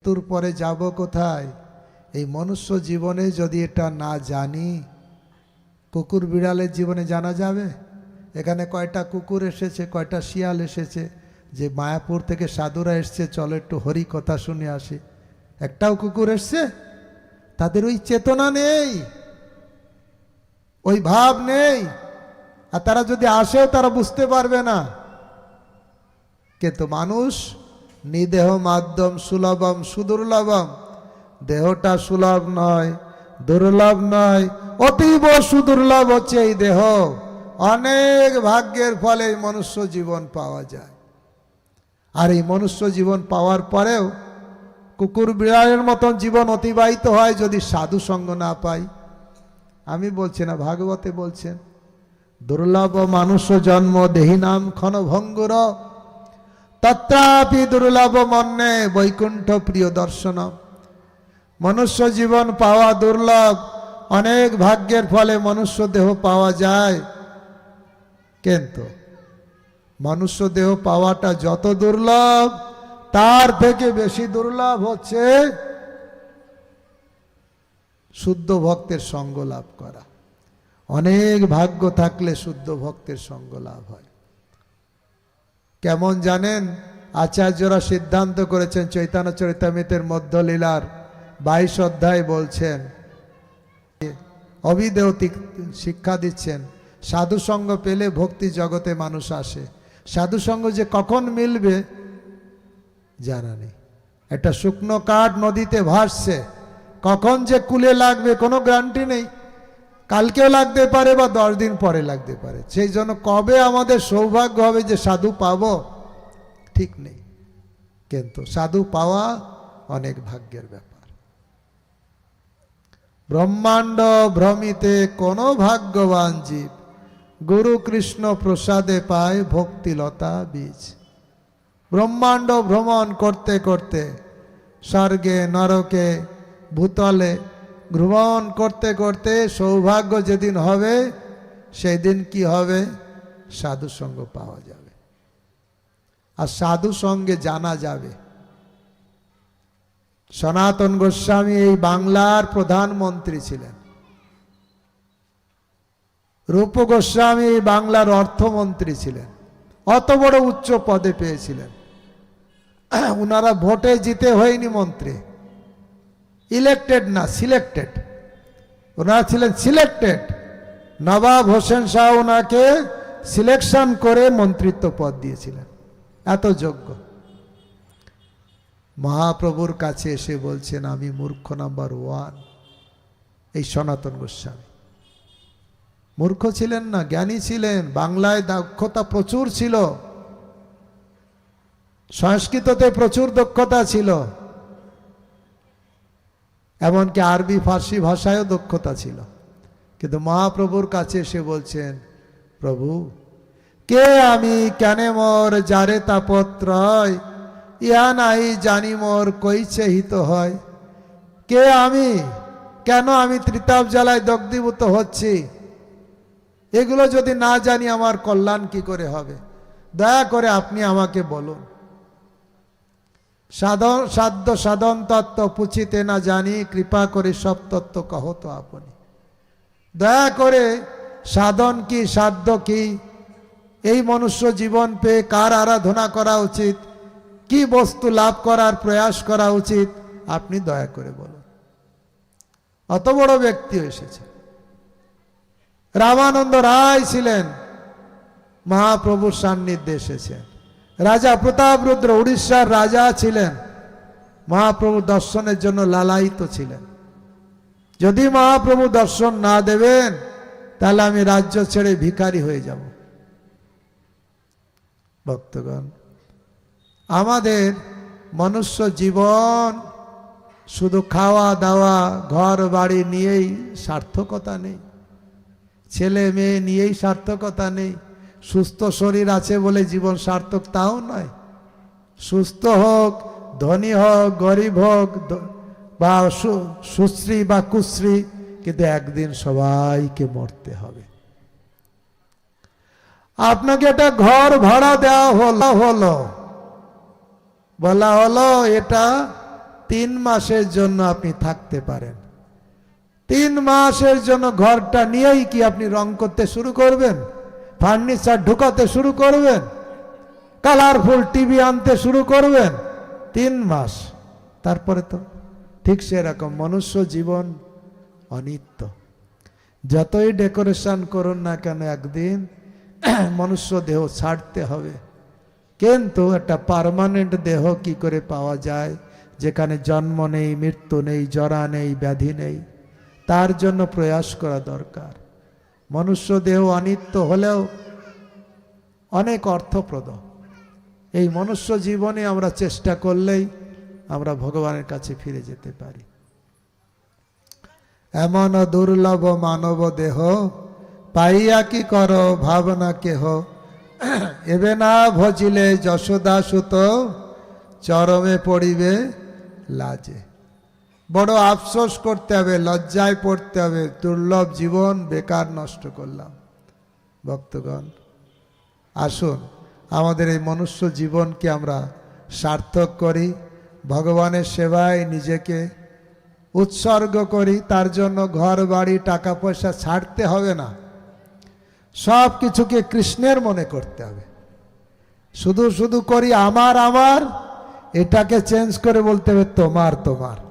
মৃত্যুর পরে যাব কোথায়? এই মনুষ্য জীবনে যদি এটা না জানি, কুকুর বিড়ালের জীবনে জানা যাবে? এখানে কয়টা কুকুর এসেছে, কয়টা শিয়াল এসেছে? যে মায়াপুর থেকে সাধুরা এসছে, চলো একটু হরি কথা শুনে আসি। একটাও কুকুর এসছে? তাদের ওই চেতনা নেই, ওই ভাব নেই। আর তারা যদি আসেও তারা বুঝতে পারবে না। কিন্তু মানুষ নিদেহ মাধ্যম সুলভম, সুদুর্লভম। দেহটা সুলভ নয়, দুর্লভ নয়, অতীব সুদুর্লভ হচ্ছে এই দেহ। অনেক ভাগ্যের ফলে মনুষ্য জীবন পাওয়া যায়। আর এই মনুষ্য জীবন পাওয়ার পরেও কুকুর বিড়ালের মতন জীবন অতিবাহিত হয় যদি সাধু সঙ্গ না পাই। আমি বলছি না, ভাগবতে বলছেন, দুর্লভ মানুষ জন্ম দেহি নাম ক্ষণভঙ্গুর তত্রাপি দুর্লভ মন্যে বৈকুণ্ঠ প্রিয় দর্শন। মনুষ্য জীবন পাওয়া দুর্লভ, অনেক ভাগ্যের ফলে মনুষ্য দেহ পাওয়া যায়। কিন্তু মনুষ্য দেহ পাওয়াটা যত দুর্লভ, তার থেকে বেশি দুর্লভ হচ্ছে শুদ্ধ ভক্তের সঙ্গ লাভ করা। অনেক ভাগ্য থাকলে শুদ্ধ ভক্তের সঙ্গ লাভ হয়। কেমন জানেন? আচার্যরা সিদ্ধান্ত করেছেন চৈতন্য চরিতামিতের মধ্যলীলার বাইশ অধ্যায় বলছেন অবিদেহতিক শিক্ষা দিচ্ছেন, সাধু সঙ্গ পেলে ভক্তি জগতে মানুষ আসে। সাধু সঙ্গ যে কখন মিলবে? জানা নেই। একটা শুকনো কাঠ নদীতে ভাসছে, কখন যে কুলে লাগবে কোনো গ্যারান্টি নেই। কালকেও লাগতে পারে বা দশ দিন পরে লাগতে পারে। সেই জন্য কবে আমাদের সৌভাগ্য হবে যে সাধু পাব, ঠিক নেই। কিন্তু সাধু পাওয়া অনেক ভাগ্যের ব্যাপার। ব্রহ্মাণ্ড ভ্রমিতে কোনো ভাগ্যবান জীব গুরু কৃষ্ণ প্রসাদে পায় ভক্তিলতা বীজ। ব্রহ্মাণ্ড ভ্রমণ করতে করতে স্বর্গে, নরকে, ভূতলে ভ্রমণ করতে করতে সৌভাগ্য যেদিন হবে সেই দিন কি হবে? সাধু সঙ্গ পাওয়া যাবে। আর সাধু সঙ্গে জানা যাবে। সনাতন গোস্বামী এই বাংলার প্রধানমন্ত্রী ছিলেন। রূপ গোস্বামী এই বাংলার অর্থমন্ত্রী ছিলেন। অত বড় উচ্চ পদে পেয়েছিলেন। ওনারা ভোটে জিতে হয়নি মন্ত্রী। ইলেক্টেড না সিলেক্টেড ওনারা ছিলেন সিলেক্টেড নবাব হোসেন শাহ ওনাকে সিলেকশন করে মন্ত্রিত্ব পদ দিয়েছিলেন। এত যোগ্য। মহাপ্রভুর কাছে এসে বলছেন, আমি মূর্খ নাম্বার ওয়ান। এই সনাতন গোস্বামী। মূর্খ ছিলেন না, জ্ঞানী ছিলেন। বাংলায় দক্ষতা প্রচুর ছিল। সংস্কৃততে প্রচুর দক্ষতা ছিল। এমনকি আরবি, ফার্সি ভাষায়ও দক্ষতা ছিল। কিন্তু মহাপ্রভুর কাছে এসে বলছেন, প্রভু, কে আমি? কেন মোর যারে তাপত্রয় ইহা নাই জানি মোর কইছে হিত হয়? কে আমি? কেন আমি ত্রিতাপ জ্বালায় দগ্ধীভূত হচ্ছি? এগুলো যদি না জানি আমার কল্যাণ কি করে হবে? দয়া করে আপনি আমাকে বলুন। সাধন, সাধ্য, সাধন, তত্ত্ব পুছিতে না জানি, কৃপা করে সব তত্ত্ব কহ তো আপনি। দয়া করে সাধন কি, সাধ্য কি, এই মনুষ্য জীবন পেয়ে কার আরাধনা করা উচিত, কি বস্তু লাভ করার প্রয়াস করা উচিত, আপনি দয়া করে বলুন। অত বড় ব্যক্তি এসেছে। রামানন্দ রায় ছিলেন মহাপ্রভুর সান্নিধ্যে এসেছেন। রাজা প্রতাপরুদ্র উড়িষ্যার রাজা ছিলেন। মহাপ্রভু দর্শনের জন্য লালায়িত ছিলেন। যদি মহাপ্রভু দর্শন না দেবেন, তাহলে আমি রাজ্য ছেড়ে ভিখারি হয়ে যাব। ভক্তগণ, আমাদের মনুষ্য জীবন শুধু খাওয়া দাওয়া, ঘর বাড়ি নিয়েই সার্থকতা নেই। ছেলে মেয়ে নিয়েই সার্থকতা নেই। সুস্থ শরীর আছে বলে জীবন সার্থক তাও নয়। সুস্থ হোক, ধনী হোক, গরিব হোক বা সুশ্রী বা কুশ্রী, কিন্তু একদিন সবাইকে মরতে হবে। আপনাকে একটা ঘর ভাড়া দেওয়া হলো হলো। বলা হলো, এটা তিন মাসের জন্য আপনি থাকতে পারেন। তিন মাসের জন্য ঘরটা নিয়েই কি আপনি রং করতে শুরু করবেন? ফার্নিচার ঢুকাতে শুরু করবেন, কালারফুল টিভি আনতে শুরু করবেন, তিন মাস। তারপরে তো ঠিক সেরকম মনুষ্য জীবন অনিত্য। যতই ডেকোরেশন করুন না কেন, একদিন মনুষ্য দেহ ছাড়তে হবে। কিন্তু একটা পার্মানেন্ট দেহ কি করে পাওয়া যায়? যেখানে জন্ম নেই, মৃত্যু নেই, জরা নেই, ব্যাধি নেই, তার জন্য প্রয়াস করা দরকার। মনুষ্য দেহ অনিত্য হলেও অনেক অর্থপ্রদ। এই মনুষ্য জীবনে আমরা চেষ্টা করলেই আমরা ভগবানের কাছে ফিরে যেতে পারি। এমন দুর্লভ মানব দেহ পাইয়া কি কর ভাবনা কেহ? এবে না ভজিলে যশোদা সুত চরমে পড়িবে লাজে। বড় আফসোস করতে হবে, লজ্জায় পড়তে হবে, দুর্লভ জীবন বেকার নষ্ট করলাম। ভক্তগণ, আসুন, আমাদের এই মনুষ্য জীবনকে আমরা সার্থক করি, ভগবানের সেবায় নিজেকে উৎসর্গ করি, তার জন্য ঘর, বাড়ি, টাকা পয়সা ছাড়তে হবে না। সব কিছুকে কৃষ্ণের মনে করতে হবে। শুধু শুধু করি আমার আমার, এটাকে চেঞ্জ করে বলতে হবে তোমার তোমার।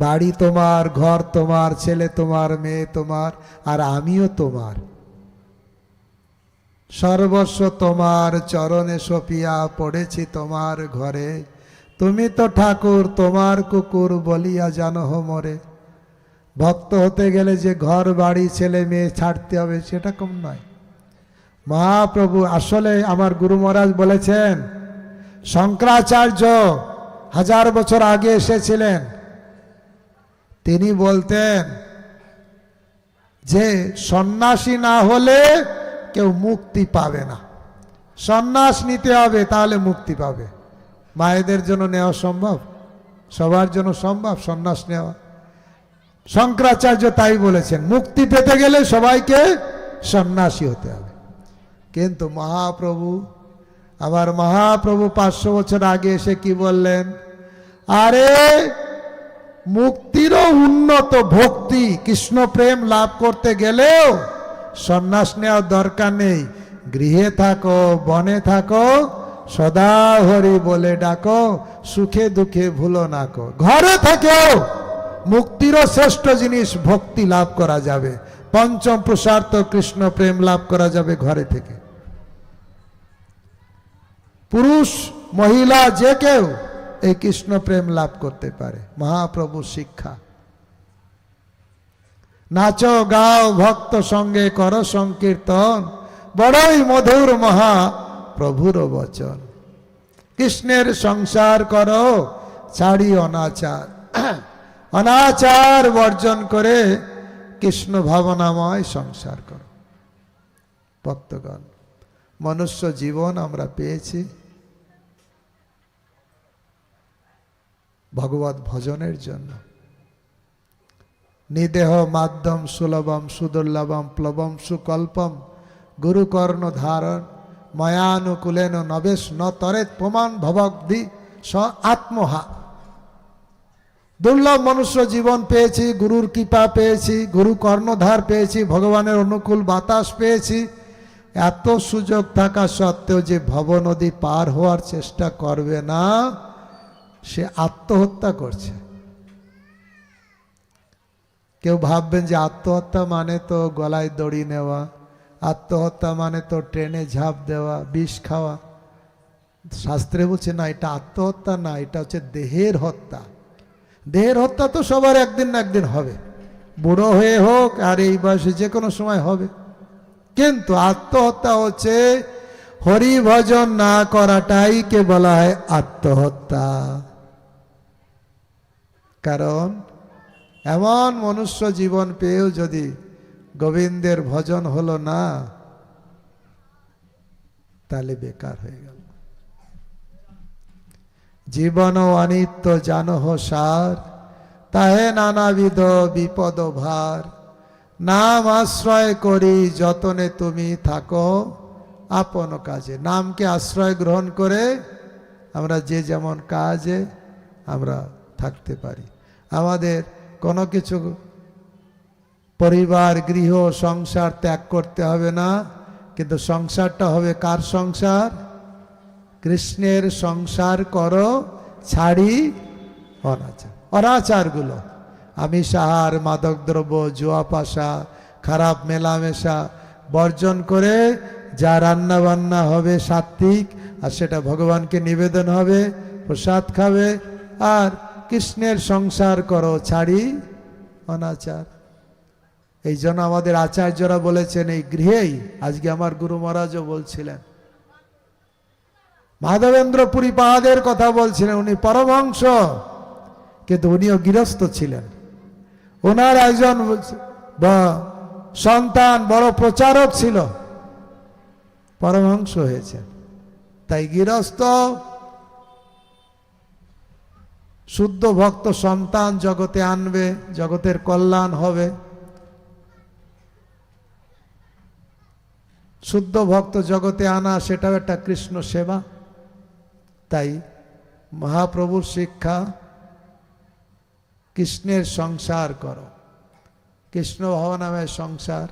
বাড়ি তোমার, ঘর তোমার, ছেলে তোমার, মেয়ে তোমার, আর আমিও তোমার। সর্বস্ব তোমার চরণে সপিয়া পড়েছি তোমার ঘরে। তুমি তো ঠাকুর, তোমার কুকুর বলিয়া জানহ মরে। ভক্ত হতে গেলে যে ঘর, বাড়ি, ছেলে, মেয়ে ছাড়তে হবে, সেটা কম নয়। মহাপ্রভু আসলে আমার গুরু মহারাজ বলেছেন, শঙ্করাচার্য, হাজার বছর আগে এসেছিলেন তিনি বলতেন, যে সন্ন্যাসী না হলে কেউ মুক্তি পাবে না। সন্ন্যাস নিতে হবে, তাহলে মুক্তি পাবে। মায়েদের জন্য নেওয়া সম্ভব, সবার জন্য সম্ভব সন্ন্যাস নেওয়া। শঙ্করাচার্য তাই বলেছেন, মুক্তি পেতে গেলে সবাইকে সন্ন্যাসী হতে হবে। কিন্তু মহাপ্রভু, আবার মহাপ্রভু পাঁচশো বছর আগে এসে কি বললেন, আরে মুক্তিরও উন্নত ভক্তি কৃষ্ণ প্রেম লাভ করতে গেলেও সন্ন্যাস নেওয়ার দরকার নেই। গৃহে থাকো, বনে থাকো, সদা হরি বলে ডাকো, সুখে দুঃখে ভুলো না কো। ঘরে থাকেও মুক্তিরও শ্রেষ্ঠ জিনিস ভক্তি লাভ করা যাবে। পঞ্চম প্রসার্থ কৃষ্ণ প্রেম লাভ করা যাবে ঘরে থেকে। পুরুষ, মহিলা যে কেউ এই কৃষ্ণ প্রেম লাভ করতে পারে। মহাপ্রভু শিক্ষা। নাচো, গাও, ভক্ত সঙ্গে কর সংকীর্তন। বড়ই মধুর মহা প্রভুর বচন। কৃষ্ণের সংসার করো, ছাড়ি অনাচার। অনাচার বর্জন করে কৃষ্ণ ভাবনাময় সংসার করো। ভক্তগণ, মনুষ্য জীবন আমরা পেয়েছি। ভগবত ভজনের জন্য। নিদেহ মাধ্যম সুলভম সুদুর্লভম প্লবম সুকল্পম গুরুকর্ণ ধারণ ময়ানুকূলেন নবেশ ন তরে প্রমাণ ভবগ্ধি স আত্মহা। দুর্লভ মনুষ্য জীবন পেয়েছি, গুরুর কৃপা পেয়েছি গুরু কর্ণধার পেয়েছি, ভগবানের অনুকূল বাতাস পেয়েছি। এত সুযোগ থাকা সত্ত্বেও যে ভবনদী পার হওয়ার চেষ্টা করবে না সে আত্মহত্যা করছে। কেউ ভাববেন যে আত্মহত্যা মানে তো গলায় দড়ি নেওয়া, আত্মহত্যা মানে তো ট্রেনে ঝাঁপ দেওয়া, বিষ খাওয়া। শাস্ত্রে বলছে, না, এটা আত্মহত্যা না, এটা হচ্ছে দেহের হত্যা। দেহের হত্যা তো সবার একদিন না একদিন হবে। বুড়ো হয়ে হোক, আর এই বয়সে যে কোনো সময় হবে। কিন্তু আত্মহত্যা হচ্ছে হরি ভজন না করাটাই কে বলা হয় আত্মহত্যা। কারণ এমন মনুষ্য জীবন পেয়েও যদি গোবিন্দের ভজন হলো না, তাহলে বেকার হয়ে গেল। জীবন অনিত্য, জানহ সার, তাহে নানাবিধ বিপদ ভার। নাম আশ্রয় করি, যতনে তুমি থাকো আপন কাজে। নামকে আশ্রয় গ্রহণ করে আমরা যে যেমন কাজে আমরা থাকতে পারি। আমাদের কোনো কিছু পরিবার, গৃহ, সংসার ত্যাগ করতে হবে না। কিন্তু সংসারটা হবে কার সংসার? কৃষ্ণের সংসার করো, ছাড়ি অনাচার। অনাচারগুলো। আমি সাহার মাদক দ্রব্য জুয়া পাশা, খারাপ মেলামেশা বর্জন করে যা রান্না বান্না হবে সাত্বিক আর সেটা ভগবানকে নিবেদন হবে, প্রসাদ খাবে, আর কৃষ্ণের সংসার করো, ছাড়ি অনাচার। এই জন্য আমাদের আচার্যরা বলেছেন, এই গৃহেই আজকে আমার গুরু মহারাজও বলছিলেন। মাধবেন্দ্র পুরী পাহাদের কথা বলছিলেন, উনি পরমহংস, কিন্তু উনিও গৃহস্থ ছিলেন। ওনার একজন সন্তান বড় প্রচারক ছিল, পরমহংস হয়েছে তাই গৃহস্থ শুদ্ধ ভক্ত সন্তান জগতে আনবে, জগতের কল্যাণ হবে। শুদ্ধ ভক্ত জগতে আনা, সেটাও একটা কৃষ্ণ সেবা। তাই মহাপ্রভুর শিক্ষা, কৃষ্ণের সংসার করো। কৃষ্ণ ভব নামের সংসার,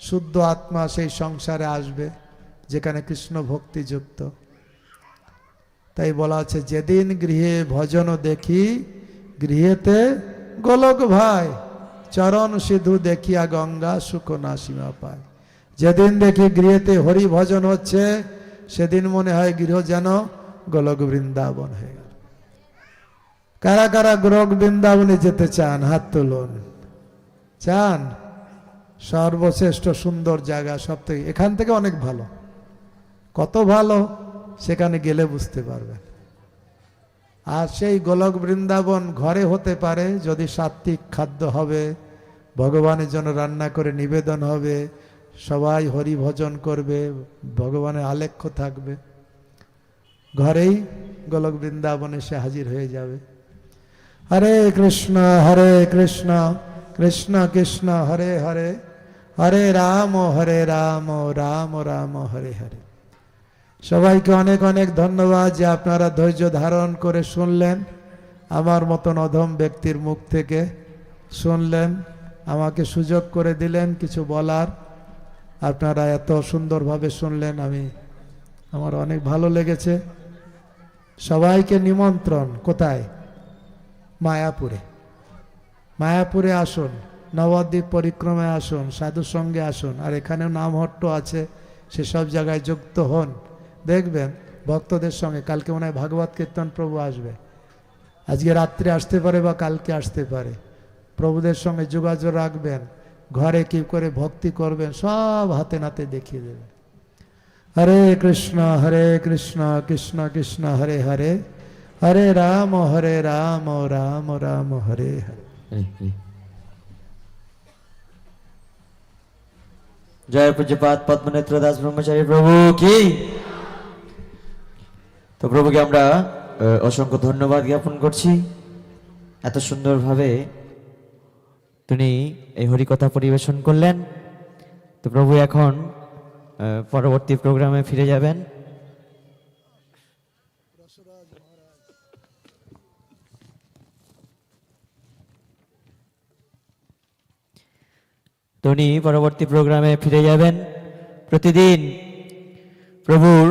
শুদ্ধ আত্মা সেই সংসারে আসবে, যেখানে কৃষ্ণ ভক্তি যুক্ত তাই বলা আছে, যেদিন গৃহে ভজন দেখি, গৃহেতে গোলক ভাই, চরণ সিধু দেখিয়া গঙ্গা সুখ না সীমা পায়। যেদিন দেখি গৃহেতে হরি ভজন হচ্ছে, সেদিন মনে হয় গৃহ যেন গোলক বৃন্দাবন হয়ে গেল। কারা কারা গোলক বৃন্দাবনে যেতে চান, হাত তুলুন। চান? সর্বশ্রেষ্ঠ সুন্দর জায়গা সব থেকে এখান থেকে অনেক ভালো। কত ভালো? সেখানে গেলে বুঝতে পারবেন আর সেই গোলক বৃন্দাবন ঘরে হতে পারে, যদি সাত্বিক খাদ্য হবে, ভগবানের জন্য রান্না করে নিবেদন হবে, সবাই হরি ভজন করবে, ভগবানের আলেখ্য থাকবে। ঘরেই গোলক বৃন্দাবন এসে হাজির হয়ে যাবে। হরে কৃষ্ণ হরে কৃষ্ণ কৃষ্ণ কৃষ্ণ, হরে হরে হরে রাম হরে রাম রাম রাম, হরে হরে। সবাইকে অনেক অনেক ধন্যবাদ যে আপনারা ধৈর্য ধারণ করে শুনলেন, আমার মতন অধম ব্যক্তির মুখ থেকে শুনলেন, আমাকে সুযোগ করে দিলেন কিছু বলার। আপনারা এত সুন্দরভাবে শুনলেন, আমি, আমার অনেক ভালো লেগেছে। সবাইকে নিমন্ত্রণ, কোথায়? মায়াপুরে। মায়াপুরে আসুন, নবদ্বীপ পরিক্রমায় আসুন সাধুর সঙ্গে আসুন, আর এখানেও নামহট্ট আছে, সেসব জায়গায় যুক্ত হন। দেখবেন, ভক্তদের সঙ্গে, কালকে মনে হয় ভাগবত কীর্তন প্রভু আসবে। আজকে রাত্রে আসতে পারে বা কালকে আসতে পারে। প্রভুদের সঙ্গে যোগাযোগ রাখবেন, ঘরে কি করে ভক্তি করবেন, সব হাতে নাতে দেখিয়ে দেবেন। হরে কৃষ্ণ হরে কৃষ্ণ কৃষ্ণ কৃষ্ণ, হরে হরে। হরে রাম হরে রাম রাম রাম, হরে হরে। জয় পূজ্যপাত পদ্মনেত্র দাস ব্রহ্মচারী প্রভু, কি? তো প্রভুকে আমরা অসংখ্য ধন্যবাদ জ্ঞাপন করছি। এত সুন্দরভাবে তিনি এই হরিকথা পরিবেশন করলেন। তো প্রভু এখন পরবর্তী প্রোগ্রামে ফিরে যাবেন। তো পরবর্তী প্রোগ্রামে ফিরে যাবেন। প্রতিদিন প্রভুর